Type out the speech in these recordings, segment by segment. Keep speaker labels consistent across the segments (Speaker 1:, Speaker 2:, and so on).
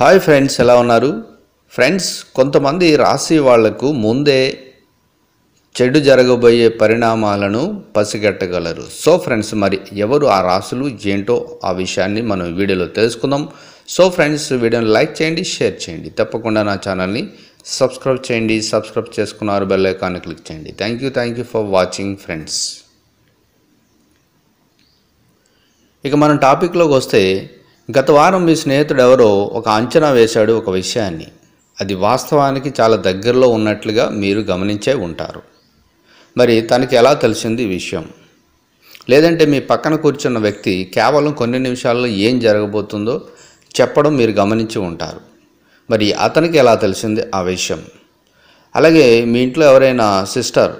Speaker 1: Hi friends ఎలా ఉన్నారు? Friends కొంతమంది రాశి వాళ్ళకు ముందే చెడు జరగబోయే పరిణామాలను పసిగట్టగలరు. సో ఫ్రెండ్స్ మరి ఎవరు ఆ రాశులు ఏంటో ఆ విషయాన్ని మనం వీడియోలో తెలుసుకుందాం. సో ఫ్రెండ్స్ వీడియోని లైక్ చేయండి షేర్ చేయండి. తప్పకుండా నా ఛానల్ని సబ్స్క్రైబ్ చేయండి సబ్స్క్రైబ్ చేసుకున్నారు బెల్ ఐకాన్ని క్లిక్ చేయండి. Thank you thank you for watching friends ఇక మనం టాపిక్లోకి వస్తే గత వారం మీ స్నేహితుడు ఎవరో ఒక అంచనా వేశాడు ఒక విషయాన్ని. అది వాస్తవానికి చాలా దగ్గరలో ఉన్నట్లుగా మీరు గమనించే ఉంటారు. మరి తనకి ఎలా తెలిసింది విషయం? లేదంటే మీ పక్కన కూర్చున్న వ్యక్తి కేవలం కొన్ని నిమిషాల్లో ఏం జరగబోతుందో చెప్పడం మీరు గమనించి ఉంటారు. మరి అతనికి ఎలా తెలిసింది ఆ విషయం? అలాగే మీ ఇంట్లో ఎవరైనా సిస్టర్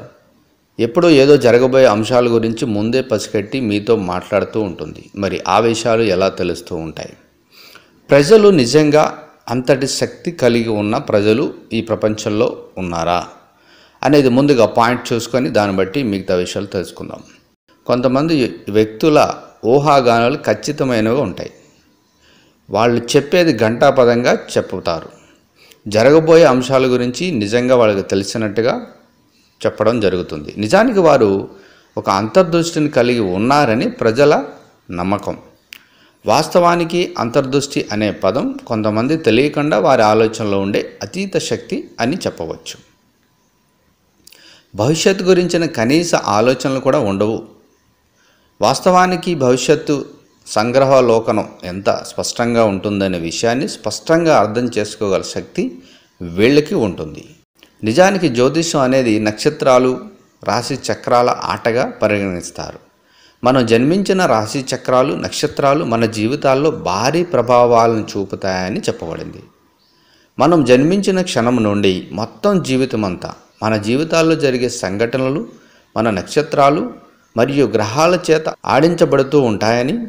Speaker 1: ఎప్పుడూ ఏదో జరగబోయే అంశాల గురించి ముందే పసిగట్టి మీతో మాట్లాడుతూ ఉంటుంది. మరి ఆ విషయాలు ఎలా తెలుస్తూ ఉంటాయి? ప్రజలు నిజంగా అంతటి శక్తి కలిగి ఉన్న ప్రజలు ఈ ప్రపంచంలో ఉన్నారా? అనేది ముందుగా పాయింట్ చూసుకొని దాన్ని బట్టి మిగతా విషయాలు తెలుసుకుందాం. కొంతమంది వ్యక్తుల ఊహాగానాలు ఖచ్చితమైనవి ఉంటాయి. వాళ్ళు చెప్పేది ఘంటాపదంగా చెప్పుతారు. జరగబోయే అంశాల గురించి నిజంగా వాళ్ళకి తెలిసినట్టుగా చెప్పడం జరుగుతుంది. నిజానికి వారు ఒక అంతర్దృష్టిని కలిగి ఉన్నారని ప్రజల నమ్మకం. వాస్తవానికి అంతర్దృష్టి అనే పదం కొంతమంది తెలియకుండా వారి ఆలోచనలో ఉండే అతీత శక్తి అని చెప్పవచ్చు. భవిష్యత్తు గురించిన కనీస ఆలోచనలు కూడా ఉండవు. వాస్తవానికి భవిష్యత్తు సంగ్రహలోకనం ఎంత స్పష్టంగా ఉంటుందనే విషయాన్ని స్పష్టంగా అర్థం చేసుకోగల శక్తి వీళ్ళకి ఉంటుంది. నిజానికి జ్యోతిషం అనేది నక్షత్రాలు రాశి చక్రాల ఆటగా పరిగణిస్తారు. మనం జన్మించిన రాశి చక్రాలు నక్షత్రాలు మన జీవితాల్లో భారీ ప్రభావాలను చూపుతాయని చెప్పబడింది. మనం జన్మించిన క్షణం నుండి మొత్తం జీవితం అంతా మన జీవితాల్లో జరిగే సంఘటనలు మన నక్షత్రాలు మరియు గ్రహాల చేత ఆడించబడుతూ ఉంటాయని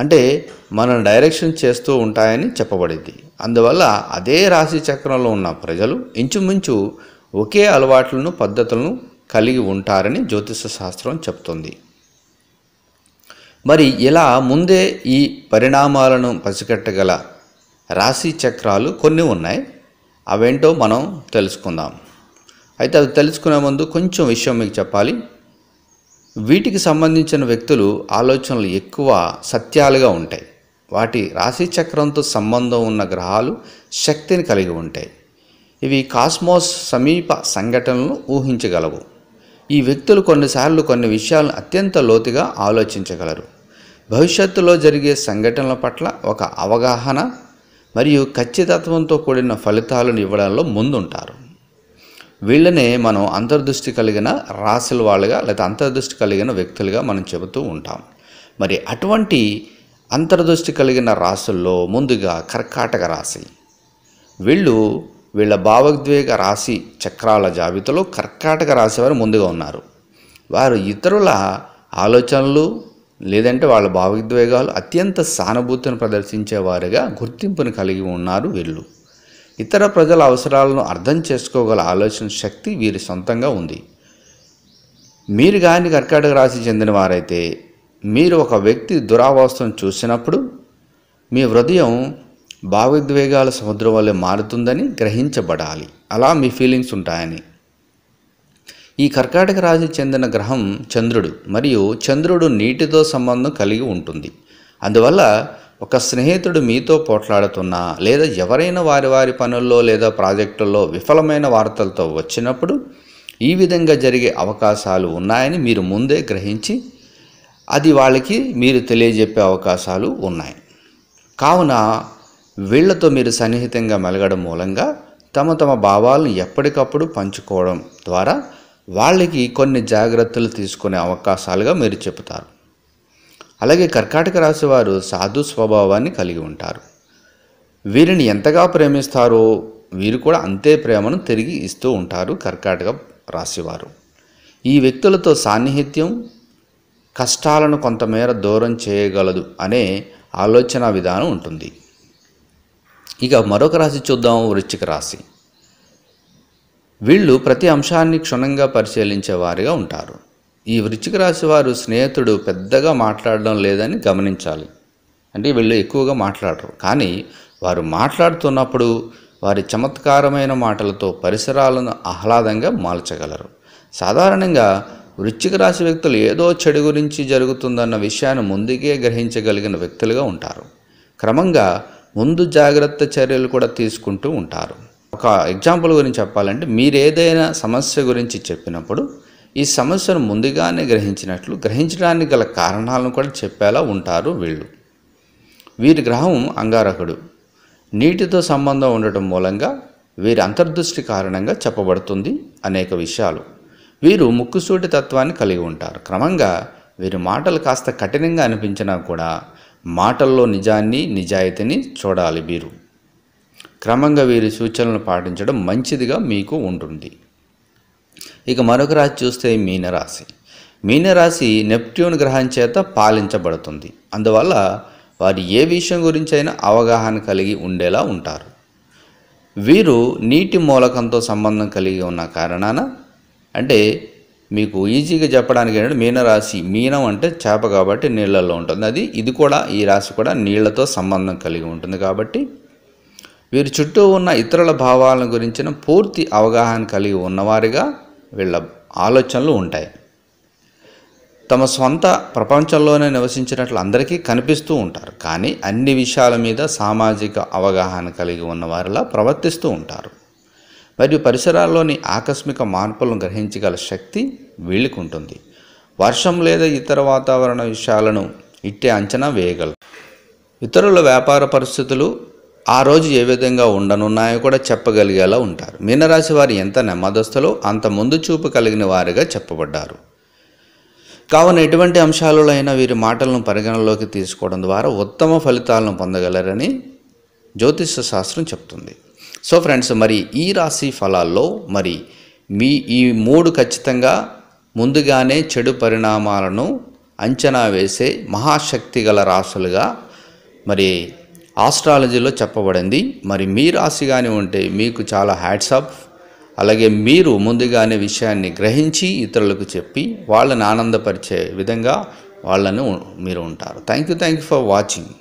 Speaker 1: అంటే మనం డైరెక్షన్ చేస్తూ ఉంటాయని చెప్పబడింది. అందువల్ల అదే రాశి చక్రంలో ఉన్న ప్రజలు ఇంచుమించు ఒకే అలవాట్లను పద్ధతులను కలిగి ఉంటారని జ్యోతిష శాస్త్రం చెప్తుంది. మరి ఇలా ముందే ఈ పరిణామాలను పసిగట్టగల రాశి చక్రాలు కొన్ని ఉన్నాయి. అవేంటో మనం తెలుసుకుందాం. అయితే అవి తెలుసుకునే ముందు కొంచెం విషయం మీకు చెప్పాలి. వీటికి సంబంధించిన వ్యక్తులు ఆలోచనలు ఎక్కువ సత్యాలుగా ఉంటాయి. వాటి రాశిచక్రంతో సంబంధం ఉన్న గ్రహాలు శక్తిని కలిగి ఉంటాయి. ఇవి కాస్మోస్ సమీప సంఘటనలను ఊహించగలవు. ఈ వ్యక్తులు కొన్నిసార్లు కొన్ని విషయాలను అత్యంత లోతుగా ఆలోచించగలరు. భవిష్యత్తులో జరిగే సంఘటనల పట్ల ఒక అవగాహన మరియు ఖచ్చితత్వంతో కూడిన ఫలితాలను ఇవ్వడంలో ముందుంటారు. వీళ్ళనే మనం అంతర్దృష్టి కలిగిన రాశుల వాళ్ళుగా లేదా అంతర్దృష్టి కలిగిన వ్యక్తులుగా మనం చెబుతూ ఉంటాం. మరి అటువంటి అంతర్దృష్టి కలిగిన రాసుల్లో ముందుగా కర్కాటక రాశి. వీళ్ళు వీళ్ళ భావోద్వేగ రాశి చక్రాల జాబితాలో కర్కాటక రాశి వారు ముందుగా ఉన్నారు. వారు ఇతరుల ఆలోచనలు లేదంటే వాళ్ళ భావోద్వేగాలు అత్యంత సానుభూతిని ప్రదర్శించేవారుగా గుర్తింపును కలిగి ఉన్నారు వీళ్ళు. ఇతర ప్రజల అవసరాలను అర్థం చేసుకోగల ఆలోచన శక్తి వీరి సొంతంగా ఉంది. మీరు కానీ కర్కాటక రాశి చెందిన వారైతే మీరు ఒక వ్యక్తి దురావస్థను చూసినప్పుడు మీ హృదయం భావోద్వేగాల సముద్రం వల్లే మారుతుందని గ్రహించబడాలి. అలా మీ ఫీలింగ్స్ ఉంటాయని. ఈ కర్కాటక రాశి చెందిన గ్రహం చంద్రుడు మరియు చంద్రుడు నీటితో సంబంధం కలిగి ఉంటుంది. అందువల్ల ఒక స్నేహితుడు మీతో పోట్లాడుతున్నా లేదా ఎవరైనా వారి వారి పనుల్లో లేదా ప్రాజెక్టుల్లో విఫలమైన వార్తలతో వచ్చినప్పుడు ఈ విధంగా జరిగే అవకాశాలు ఉన్నాయని మీరు ముందే గ్రహించి అది వాళ్ళకి మీరు తెలియజెప్పే అవకాశాలు ఉన్నాయి. కావున వీళ్ళతో మీరు సన్నిహితంగా మెలగడం మూలంగా తమ తమ భావాలను ఎప్పటికప్పుడు పంచుకోవడం ద్వారా వాళ్ళకి కొన్ని జాగ్రత్తలు తీసుకునే అవకాశాలుగా మీరు చెబుతారు. అలాగే కర్కాటక రాశి వారు సాధు స్వభావాన్ని కలిగి ఉంటారు. వీరిని ఎంతగా ప్రేమిస్తారో వీరు కూడా అంతే ప్రేమను తిరిగి ఇస్తూ ఉంటారు కర్కాటక రాశివారు ఈ వ్యక్తులతో సాన్నిహిత్యం కష్టాలను కొంతమేర దూరం చేయగలదు అనే ఆలోచన విధానం ఉంటుంది. ఇక మరొక రాశి చూద్దాం వృశ్చిక రాశి. వీళ్ళు ప్రతి అంశాన్ని క్షుణ్ణంగా పరిశీలించే వారిగా ఉంటారు. ఈ వృశ్చిక రాశి వారు స్నేహితుడు పెద్దగా మాట్లాడడం లేదని గమనించాలి. అంటే వీళ్ళు ఎక్కువగా మాట్లాడరు. కానీ వారు మాట్లాడుతున్నప్పుడు వారి చమత్కారమైన మాటలతో పరిసరాలను ఆహ్లాదంగా మార్చగలరు సాధారణంగా వృశ్చిక రాశి వ్యక్తులు ఏదో చెడు గురించి జరుగుతుందన్న విషయాన్ని ముందుకే గ్రహించగలిగిన వ్యక్తులుగా ఉంటారు. క్రమంగా ముందు జాగ్రత్త చర్యలు కూడా తీసుకుంటూ ఉంటారు. ఒక ఎగ్జాంపుల్ గురించి చెప్పాలంటే మీరు ఏదైనా సమస్య గురించి చెప్పినప్పుడు ఈ సమస్యను ముందుగానే గ్రహించినట్లు గ్రహించడానికి గల కారణాలను కూడా చెప్పేలా ఉంటారు వీళ్ళు. వీరి గ్రహం అంగారకుడు. నీటితో సంబంధం ఉండటం మూలంగా వీరి అంతర్దృష్టి కారణంగా చెప్పబడుతుంది అనేక విషయాలు. వీరు ముక్కుసూటి తత్వాన్ని కలిగి ఉంటారు. క్రమంగా వీరి మాటలు కాస్త కఠినంగా అనిపించినా కూడా మాటల్లో నిజాన్ని నిజాయితీని చూడాలి వీరు. క్రమంగా వీరి సూచనలను పాటించడం మంచిదిగా మీకు ఉంటుంది. ఇక మరొక రాశి చూస్తే మీనరాశి. మీనరాశి నెప్ట్యూన్ గ్రహం చేత పాలించబడుతుంది. అందువల్ల వారు ఏ విషయం గురించి అయినా అవగాహన కలిగి ఉండేలా ఉంటారు. వీరు నీటి మూలకంతో సంబంధం కలిగి ఉన్న కారణాన అంటే మీకు ఈజీగా చెప్పడానికి ఏంటంటే మీనరాశి మీనం అంటే చేప కాబట్టి నీళ్ళల్లో ఉంటుంది. అది ఇది కూడా ఈ రాశి కూడా నీళ్ళతో సంబంధం కలిగి ఉంటుంది కాబట్టి వీరి చుట్టూ ఉన్న ఇతరుల భావాలను గురించిన పూర్తి అవగాహన కలిగి ఉన్నవారిగా వీళ్ళ ఆలోచనలు ఉంటాయి. తమ సొంత ప్రపంచంలోనే నివసించినట్లు అందరికీ కనిపిస్తూ ఉంటారు. కానీ అన్ని విషయాల మీద సామాజిక అవగాహన కలిగి ఉన్న వారిలా ప్రవర్తిస్తూ ఉంటారు. మరియు పరిసరాల్లోని ఆకస్మిక మార్పులను గ్రహించగల శక్తి వీళ్ళకు ఉంటుంది వర్షం లేదా ఇతర వాతావరణ విషయాలను ఇట్టే అంచనా వేయగలరు ఇతరుల వ్యాపార పరిస్థితులు ఆ రోజు ఏ విధంగా ఉండనున్నాయో కూడా చెప్పగలిగేలా ఉంటారు. మీనరాశి వారు ఎంత నెమ్మదస్తులో అంత ముందు చూపు కలిగిన వారిగా చెప్పబడ్డారు. కావున ఎటువంటి అంశాలలో అయినా వీరి మాటలను పరిగణలోకి తీసుకోవడం ద్వారా ఉత్తమ ఫలితాలను పొందగలరని జ్యోతిష శాస్త్రం చెప్తుంది. సో ఫ్రెండ్స్ మరి ఈ రాశి ఫలాల్లో మరి మీ ఈ మూడు ఖచ్చితంగా ముందుగానే చెడు పరిణామాలను అంచనా వేసే మహాశక్తి గల రాశులుగా మరి ఆస్ట్రాలజీలో చెప్పబడింది. మరి మీ రాశి కానీ ఉంటే మీకు చాలా హ్యాట్సాప్ అలాగే మీరు ముందుగానే విషయాన్ని గ్రహించి ఇతరులకు చెప్పి వాళ్ళని ఆనందపరిచే విధంగా వాళ్ళను మీరు ఉంటారు. Thank you thank you for watching